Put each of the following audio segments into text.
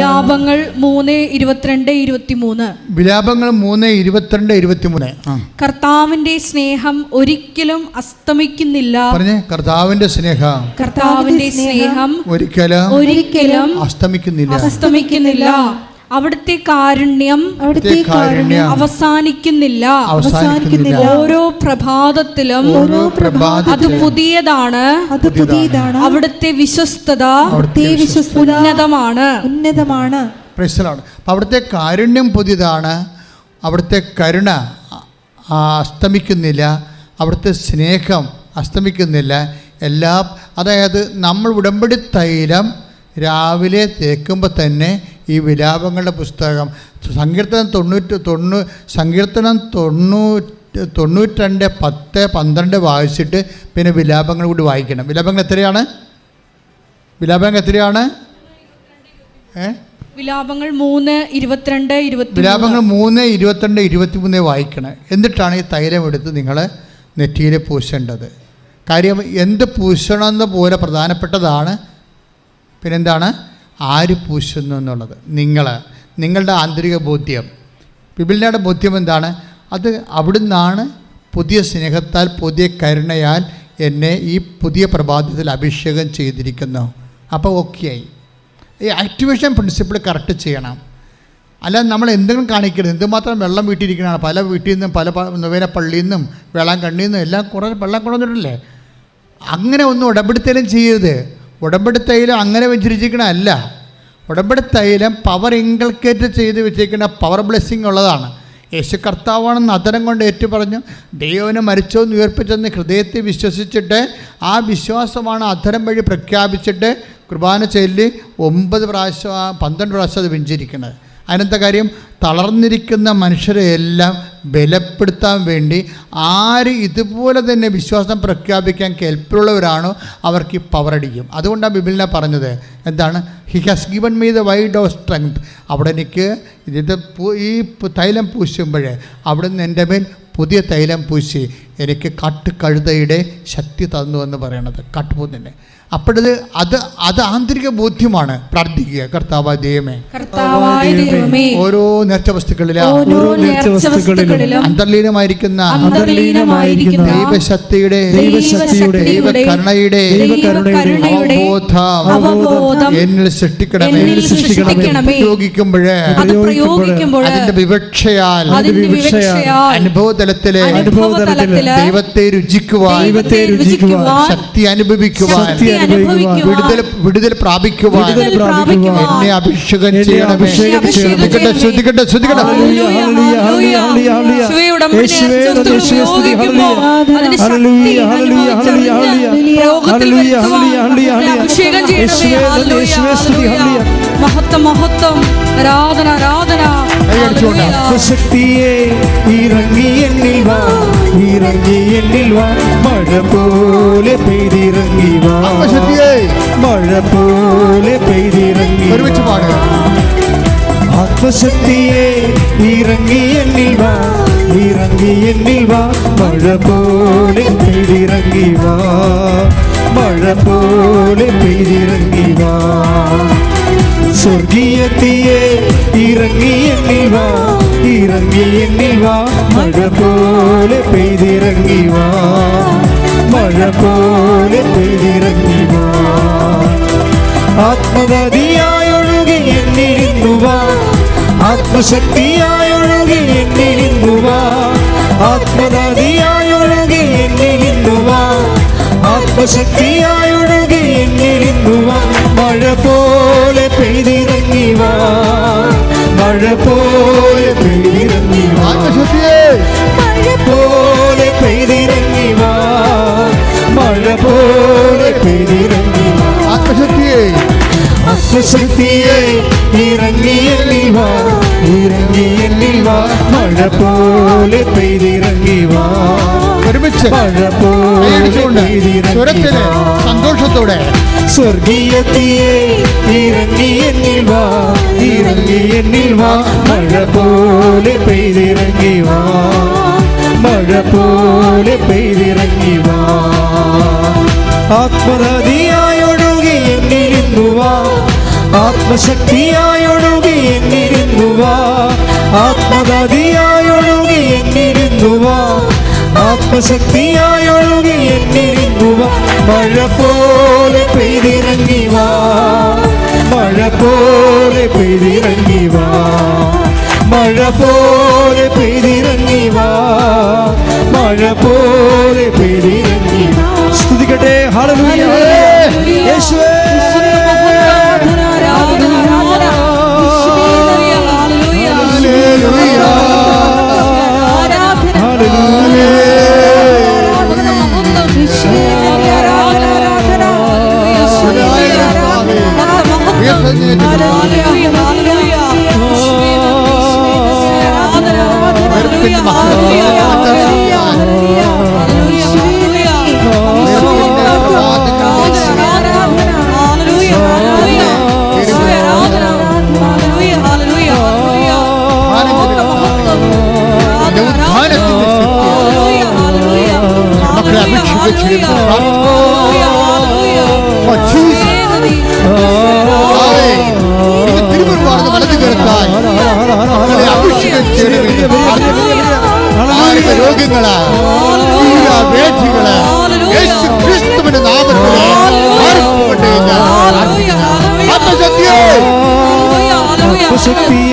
വിലാപങ്ങൾ മൂന്ന് ഇരുപത്തിരണ്ട് ഇരുപത്തിമൂന്ന്. വിലാപങ്ങൾ മൂന്ന് ഇരുപത്തിരണ്ട് ഇരുപത്തിമൂന്ന്. കർത്താവിന്റെ സ്നേഹം ഒരിക്കലും അസ്തമിക്കുന്നില്ല. പറഞ്ഞേ കർത്താവിന്റെ സ്നേഹം. കർത്താവിന്റെ സ്നേഹം ഒരിക്കലും ഒരിക്കലും അസ്തമിക്കുന്നില്ല. അസ്തമിക്കുന്നില്ല. അവിടുത്തെ കാരുണ്യം അവിടുത്തെ കാരുണ്യം അവസാനിക്കുന്നില്ല. അവസാനിക്കുന്നില്ല. ഓരോ പ്രഭാതത്തിലും ഓരോ പ്രഭാതം അത് പുതിയതാണ്. അത് പുതിയതാണ്. അവിടുത്തെ വിശ്വസ്തത അവിടുത്തെ വിശ്വസ്ത ഉന്നതമാണ്. ഉന്നതമാണ്. അവിടുത്തെ കാരുണ്യം പുതിയതാണ്. അവിടുത്തെ കരുണ അസ്തമിക്കുന്നില്ല. അവിടുത്തെ സ്നേഹം അസ്തമിക്കുന്നില്ല. എല്ലാ അതായത് നമ്മൾ ഉടമ്പടി തൈലം രാവിലെ തേക്കുമ്പോൾ തന്നെ ഈ വിലാപങ്ങളുടെ പുസ്തകം സങ്കീർത്തനം തൊണ്ണൂറ്റി തൊണ്ണൂ സങ്കീർത്തനം തൊണ്ണൂറ്റി തൊണ്ണൂറ്റിരണ്ട് പത്ത് പന്ത്രണ്ട് വായിച്ചിട്ട് പിന്നെ വിലാപങ്ങൾ കൂടി വായിക്കണം. വിലാപങ്ങൾ എത്രയാണ്? വിലാപങ്ങൾ എത്രയാണ്? ഏ? വിലാപങ്ങൾ മൂന്ന് ഇരുപത്തിരണ്ട് ഇരുപത്തി വിലാപങ്ങൾ മൂന്ന് ഇരുപത്തിരണ്ട് ഇരുപത്തിമൂന്ന് വായിക്കണം. എന്നിട്ടാണ് ഈ തൈലം എടുത്ത് നിങ്ങൾ നെറ്റിയിൽ പൂശേണ്ടത്. കാര്യം എന്ത് പൂശണമെന്ന് പോലെ പ്രധാനപ്പെട്ടതാണ്. പിന്നെന്താണ്? ആര് പൂശുന്നു എന്നുള്ളത്. നിങ്ങൾ നിങ്ങളുടെ ആന്തരിക ബോധ്യം. ബിബിലിനയുടെ ബോധ്യം എന്താണ്? അത് അവിടുന്നാണ് പുതിയ സ്നേഹത്താൽ പുതിയ കരുണയാൽ എന്നെ ഈ പുതിയ പ്രഭാതത്തിൽ അഭിഷേകം ചെയ്തിരിക്കുന്നു. അപ്പോൾ ഓക്കെയായി ഈ ആക്ടിവേഷൻ പ്രിൻസിപ്പിൾ കറക്റ്റ് ചെയ്യണം. അല്ല നമ്മൾ എന്തെങ്കിലും കാണിക്കരുത്. എന്തുമാത്രം വെള്ളം വീട്ടിരിക്കണതാണ് പല വീട്ടിൽ നിന്നും പല നൊവേന പള്ളിയിൽ നിന്നും വേളാങ്കണ്ണിയിൽ നിന്നും എല്ലാം കുറേ വെള്ളം കൊണ്ടുവന്നിട്ടില്ലേ? അങ്ങനെ ഒന്നും ഇടപെടുത്തലും ചെയ്യരുത്. ഉടമ്പടി തൈലം അങ്ങനെ വെച്ചിരിച്ചിരിക്കണ അല്ല. ഉടമ്പടി തൈലം പവർ ഇൻകൾക്കേറ്റ് ചെയ്ത് വെച്ചിരിക്കുന്ന പവർ ബ്ലെസ്സിങ് ഉള്ളതാണ്. യേശു കർത്താവാണെന്ന് അതരം കൊണ്ട് ഏറ്റു പറഞ്ഞു ദൈവനെ മരിച്ചോന്ന് ഉയർപ്പിച്ചെന്ന് ഹൃദയത്തെ വിശ്വസിച്ചിട്ട് ആ വിശ്വാസമാണ് അധരം വഴി പ്രഖ്യാപിച്ചിട്ട് കുർബാന ചൊല്ലി ഒമ്പത് പ്രാവശ്യം പന്ത്രണ്ട് പ്രാവശ്യം അത് വെഞ്ചിരിക്കുന്നത് അതിനത്തെ കാര്യം? തളർന്നിരിക്കുന്ന മനുഷ്യരെ എല്ലാം ബലപ്പെടുത്താൻ വേണ്ടി ആര് ഇതുപോലെ തന്നെ വിശ്വാസം പ്രഖ്യാപിക്കാൻ കെൽപ്പുള്ളവരാണോ അവർക്ക് ഈ പവറടിക്കും അതുകൊണ്ടാണ് ബിബിലിനെ പറഞ്ഞത്. എന്താണ്? He has given me the wide of strength അവിടെ എനിക്ക് ഇത് പൂ- ഈ തൈലം പൂശുമ്പോഴേ അവിടെ നിന്ന് എന്റെ മേൽ പുതിയ തൈലം പൂശി. എനിക്ക് കാട്ടുകഴുതയുടെ ശക്തി തന്നു എന്ന് പറയണത്. കാട്ടുപോത്തിന്റെ അപ്പോഴത് അത് അത് ആന്തരിക ബോധ്യമാണ് പ്രാർത്ഥിക്കുക. കർത്താവ് ദൈവമേ. കർത്താവായ ദൈവമേ. ഓരോ നേർച്ച വസ്തുക്കളിലും അന്തർലീനമായിരിക്കുന്ന ദൈവശക്തിയുടെ ദൈവശക്തിയുടെ ദൈവകരുണയുടെ അവബോധം എന്നിൽ സൃഷ്ടിക്കണമേ. പ്രയോഗിക്കുമ്പോഴേ പ്രയോഗിക്കുമ്പോൾ അതിന്റെ വിവക്ഷയാൽ അനുഭവതലത്തിലെ ദൈവത്തെ രുചിക്കുവാൻ ശക്തി അനുഭവിക്കുവാൻ വിടുതൽ വിടുതൽ പ്രാപിക്കുവാൻ. എന്നെ അഭിഷേകം ചെയ്യണമേ ശ്രദ്ധിക്കട്ടെ ശ്രദ്ധിക്കട്ടെ ശ്രദ്ധിക്കട്ടെ. Hallelujah, hallelujah, hallelujah, hallelujah. യേശുവേ, ഉടമ്പടിയെ യേശുവേ, ക്രിസ്തുവിൽ യേശുവേ, സ്തുതി, ഉപയോഗിക്കുമ്പോൾ ഹല്ലേലൂയ. അതിന്റെ ശക്തി ഹല്ലേലൂയ, ഹല്ലേലൂയ, അനുഭവിച്ചറിഞ്ഞ് ഹല്ലേലൂയ, പ്രയോഗത്തിൽ ഹല്ലേലൂയ, വരുത്തുവാൻ ഹല്ലേലൂയ, ഹല്ലേലൂയ. അഭിഷേകം ചെയ്യണമേ യേശുവേ, ഹല്ലേലൂയ, യേശുവേ, സ്തുതി, ഹല്ലേലൂയ. ഹല്ലേലൂയ. മഹത്വം മഹത്വം ആരാധന ആരാധന കൈയടിച്ചുകൊണ്ട്. ഹല്ലേലൂയ. ആത്മശക്തിയെ ഇറങ്ങി എന്നിൽ വാ ഇറങ്ങി എന്നിൽ വാ മഴ പോലെ പെയ്തിറങ്ങി വാ ആത്മശക്തിയെ മഴ പോലെ പെയ്തിറങ്ങി വാ. ഒരുമിച്ച് പാടുക ആത്മശക്തിയെ ഇറങ്ങി എന്നിൽ വാ ഇറങ്ങി എന്നിൽ വാ മഴ പോലെ പെയ്തിറങ്ങി വാ മഴ പോലെ പെയ്തിറങ്ങി വാ സ്വർഗീയത്തിയെ ഇറങ്ങി എന്നിൽ വാ ഇറങ്ങി എന്നിൽ വാ മഴ പോലെ പെയ്തിറങ്ങി വാ മഴ പോലെ പെയ്തിറങ്ങി വാ ആത്മഗതിയായൊഴുകി എന്നിരുന്നുവാ ആത്മശക്തിയായൊഴുകി എന്നിരുന്നുവാ ആത്മഗതിയായൊഴുകി എന്നിരുന്നുവാ ആത്മശക്തിയായൊഴുകി മഴ പോലെ പെയ്തിറങ്ങി വാ ആത്മശക്തിയെ മഴ പോലെ പെയ്തിറങ്ങി വാ മഴ പോലെ പെയ്തിറങ്ങി വാ ആത്മശക്തിയെ ആത്മശക്തിയെ ഇറങ്ങി എന്നിൽ വാ ഇറങ്ങി എന്നിൽ വാ മഴ പോലെ പെയ്തിറങ്ങി വാ ഒരുമിച്ച് മഴ പോലെ കൈയടിച്ചുകൊണ്ട് പെയ്തിറങ്ങി സ്വരത്തില് വാ സന്തോഷത്തോടെ സ്വർഗീയത്തിയെ ഇറങ്ങി എന്നിൽ വാ ഇറങ്ങി എന്നിൽ വാ മഴ പോലെ പെയ്തിറങ്ങി വാ മഴ പോലെ പെയ്തിറങ്ങി വാ ആത്മനദിയായൊഴുകി എന്നിരുന്നു വാ ആത്മശക്തിയായൊഴുകി എന്നിരുന്നു വാ ആത്മദാതിയായൊഴുകി എന്നിരുന്നു വാ ആത്മശക്തിയായൊഴുകി എന്നിരുന്നു மழை போல பெய்திறங்கி வா. மழை போல பெய்திறங்கி வா. மழை போல பெய்திறங்கி வா. மழை போல பெய்திறங்கி வா. ஸ்துதிக்கட்டே. ஹalleluya. இயேசு Oh, തിരുമുൻപാർന്ന് വലത് അവരെ അഭിഷേകം ചെയ്യണമേ. മാരക രോഗങ്ങൾ വേദികൾ യേശു ക്രിസ്തുവിന്റെ നാമത്തിൽ. ആത്മശക്തിയെ ശക്തിയെ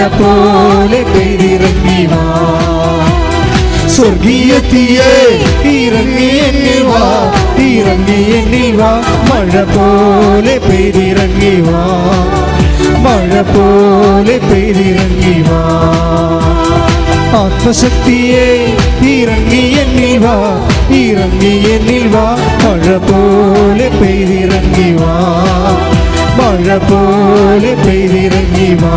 മഴ പോലെ പെയ്തിറങ്ങി വാ സ്വർഗീയത്തിയെ ഇറങ്ങി എന്നിൽ വാ ഇറങ്ങി എന്നിൽ വാ മഴ പോലെ പെയ്തിറങ്ങി വാ മഴ പോലെ പെയ്തിറങ്ങി വാ ആത്മശക്തിയെ ഇറങ്ങി എന്നിൽ വാ ഇറങ്ങി എന്നിൽ വാ മഴ പോലെ പെയ്തിറങ്ങി വാ മഴ പോലെ പെയ്തിറങ്ങി വാ